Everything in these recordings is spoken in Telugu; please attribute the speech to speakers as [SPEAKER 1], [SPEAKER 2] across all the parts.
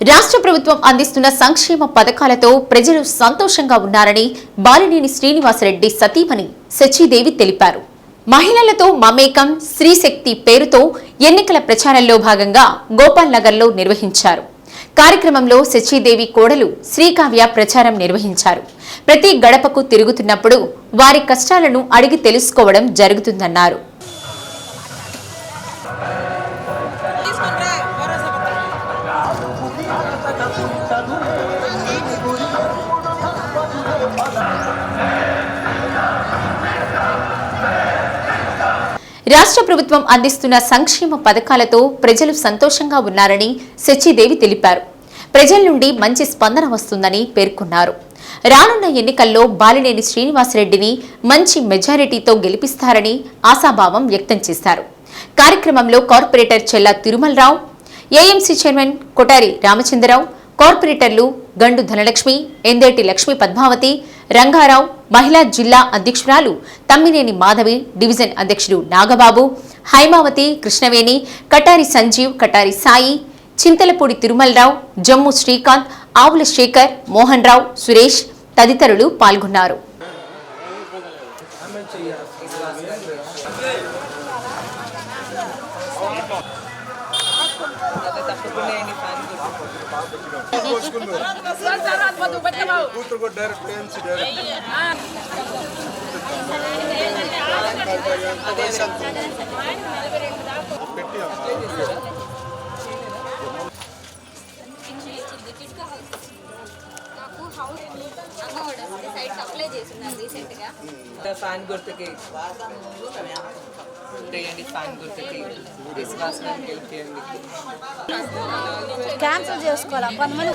[SPEAKER 1] రాష్ట్ర ప్రభుత్వం అందిస్తున్న సంక్షేమ పథకాలతో ప్రజలు సంతోషంగా ఉన్నారని బాలినేని శ్రీనివాసరెడ్డి సతీమణి సచీదేవి తెలిపారు. మహిళలతో మమేకం స్త్రీశక్తి పేరుతో ఎన్నికల ప్రచారంలో భాగంగా గోపాల్ నగర్లో నిర్వహించారు. కార్యక్రమంలో సచీదేవి కోడలు శ్రీకావ్య ప్రచారం నిర్వహించారు. ప్రతి గడపకు తిరుగుతున్నప్పుడు వారి కష్టాలను అడిగి తెలుసుకోవడం జరుగుతుందన్నారు. రాష్ట్ర ప్రభుత్వం అందిస్తున్న సంక్షేమ పథకాలతో ప్రజలు సంతోషంగా ఉన్నారని సచ్చిదేవి తెలిపారు. ప్రజల నుండి మంచి స్పందన వస్తుందని పేర్కొన్నారు. రానున్న ఎన్నికల్లో బాలినేని శ్రీనివాసరెడ్డిని మంచి మెజారిటీతో గెలిపిస్తారని ఆశాభావం వ్యక్తం చేశారు. కార్యక్రమంలో corporator Chella Tirumalarao AMC chairman Kotari Ramachandrarao కార్పొరేటర్లు గండు ధనలక్ష్మి ఎందేటి లక్ష్మి పద్మావతి రంగారావు మహిళా జిల్లా అధ్యక్షురాలు తమ్మినేని మాధవి డివిజన్ అధ్యక్షుడు నాగబాబు హైమావతి కృష్ణవేణి కటారి సంజీవ్ కటారి సాయి చింతలపూడి తిరుమలరావు జమ్ము శ్రీకాంత్ ఆవుల శేఖర్ మోహన్ రావు సురేష్ తదితరులు పాల్గొన్నారు.
[SPEAKER 2] కూతురు కూడా డైరెక్ట్ ఏఎంసీ డైరెక్ట్ పెట్టి అమ్మా
[SPEAKER 3] నాకు హౌస్ అమ్మఒడి వస్తే సైట్స్ అప్లై చేస్తున్నాను రీసెంట్గా
[SPEAKER 4] ఫ్యాన్ గుర్తుకి చేయండి ఫ్యాన్ గుర్తుకి విశ్వాసం చేయండి
[SPEAKER 3] క్యాన్సిల్ చేసుకోవాలా కొంతమంది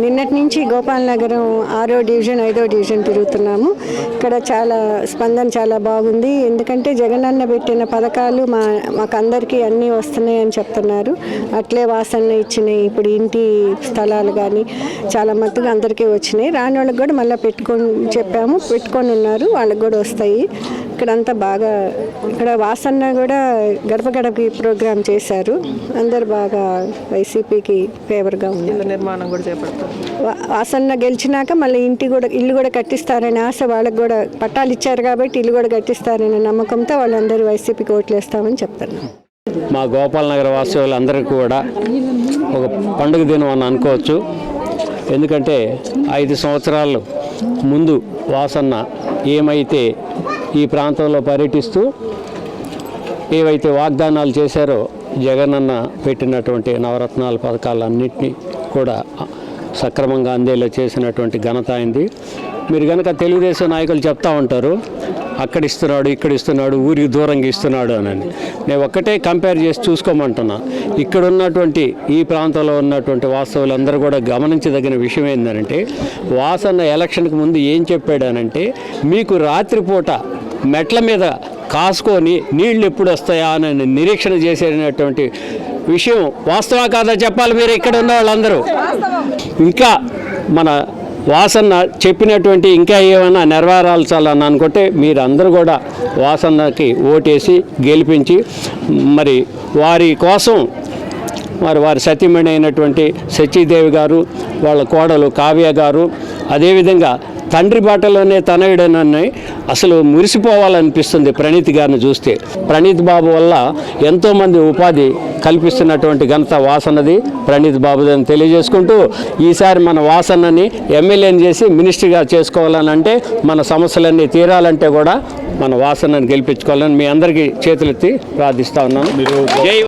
[SPEAKER 5] నిన్నటి నుంచి గోపాల్ నగరం ఆరో డివిజన్ ఐదో డివిజన్ తిరుగుతున్నాము. ఇక్కడ చాలా స్పందన చాలా బాగుంది. ఎందుకంటే జగనన్న పెట్టిన పథకాలు మా మాకు అందరికీ అన్నీ వస్తున్నాయి అని చెప్తున్నారు. అట్లే వాసన ఇచ్చినాయి. ఇప్పుడు ఇంటి స్థలాలు కానీ చాలా మట్టుగా అందరికీ వచ్చినాయి. రాని వాళ్ళకి కూడా మళ్ళీ పెట్టుకొని చెప్పాము. పెట్టుకొని ఉన్నారు. వాళ్ళకి కూడా వస్తాయి. ఇక్కడంతా బాగా ఇక్కడ వాసన్న కూడా గడప గడపకి ప్రోగ్రామ్ చేశారు. అందరు బాగా వైసీపీకి ఫేవర్గా ఉంది
[SPEAKER 4] నిర్మాణం కూడా చేపడతాం
[SPEAKER 5] వా- వాసన్న గెలిచినాక మళ్ళీ ఇంటి కూడా ఇల్లు కూడా కట్టిస్తారనే ఆశ వాళ్ళకి కూడా పట్టాలు ఇచ్చారు కాబట్టి ఇల్లు కూడా కట్టిస్తారనే నమ్మకంతో వాళ్ళందరూ వైసీపీకి ఓట్లేస్తామని చెప్తున్నాం
[SPEAKER 6] మా గోపాల్ నగర వాస్తవులందరికీ కూడా ఒక పండుగ దినం అని అనుకోవచ్చు. ఎందుకంటే ఐదు సంవత్సరాలు ముందు వాసన్న ఏమైతే ఈ ప్రాంతంలో పర్యటిస్తూ ఏవైతే వాగ్దానాలు చేశారో జగనన్న పెట్టినటువంటి నవరత్నాల పథకాలన్నింటినీ కూడా సక్రమంగా అందేలా చేసినటువంటి ఘనత అయింది మీరు కనుక తెలుగుదేశం నాయకులు చెప్తా ఉంటారు అక్కడ ఇస్తున్నాడు ఇక్కడ ఇస్తున్నాడు ఊరికి దూరంగా ఇస్తున్నాడు అని నేను ఒక్కటే కంపేర్ చేసి చూసుకోమంటున్నా. ఇక్కడ ఉన్నటువంటి ఈ ప్రాంతంలో ఉన్నటువంటి వాస్తవులందరూ కూడా గమనించదగిన విషయం ఏంటంటే వాసన్న ఎలక్షన్కి ముందు ఏం చెప్పాడనంటే మీకు రాత్రిపూట మెట్ల మీద కాసుకొని నీళ్ళు ఎప్పుడు వస్తాయా అని నిరీక్షణ చేసేటటువంటి విషయం వాస్తవం కాదా చెప్పాలి మీరు? ఇక్కడ ఉన్న వాళ్ళందరూ. ఇంకా మన వాసన్న చెప్పినటువంటి ఇంకా ఏమైనా నెరవేరాల్సాలని అనుకుంటే మీరందరూ కూడా వాసన్నకి ఓటేసి గెలిపించి మరి వారి కోసం మరి వారి సతీమణి అయినటువంటి సచీదేవి గారు వాళ్ళ కోడలు కావ్య గారు అదేవిధంగా తండ్రి బాటలోనే తనయుడనని అసలు మురిసిపోవాలనిపిస్తుంది ప్రణీత్ గారిని చూస్తే. ప్రణీత్ బాబు వల్ల ఎంతోమంది ఉపాధి కల్పిస్తున్నటువంటి ఘనత వాసనది ప్రణీత్ బాబుదని తెలియజేసుకుంటూ ఈసారి మన వాసనని ఎమ్మెల్యేని చేసి మినిస్ట్రీగా చేసుకోవాలని అంటే మన సమస్యలన్నీ తీరాలంటే కూడా మన వాసనని గెలిపించుకోవాలని మీ అందరికీ చేతులెత్తి ప్రార్థిస్తా ఉన్నాను. జై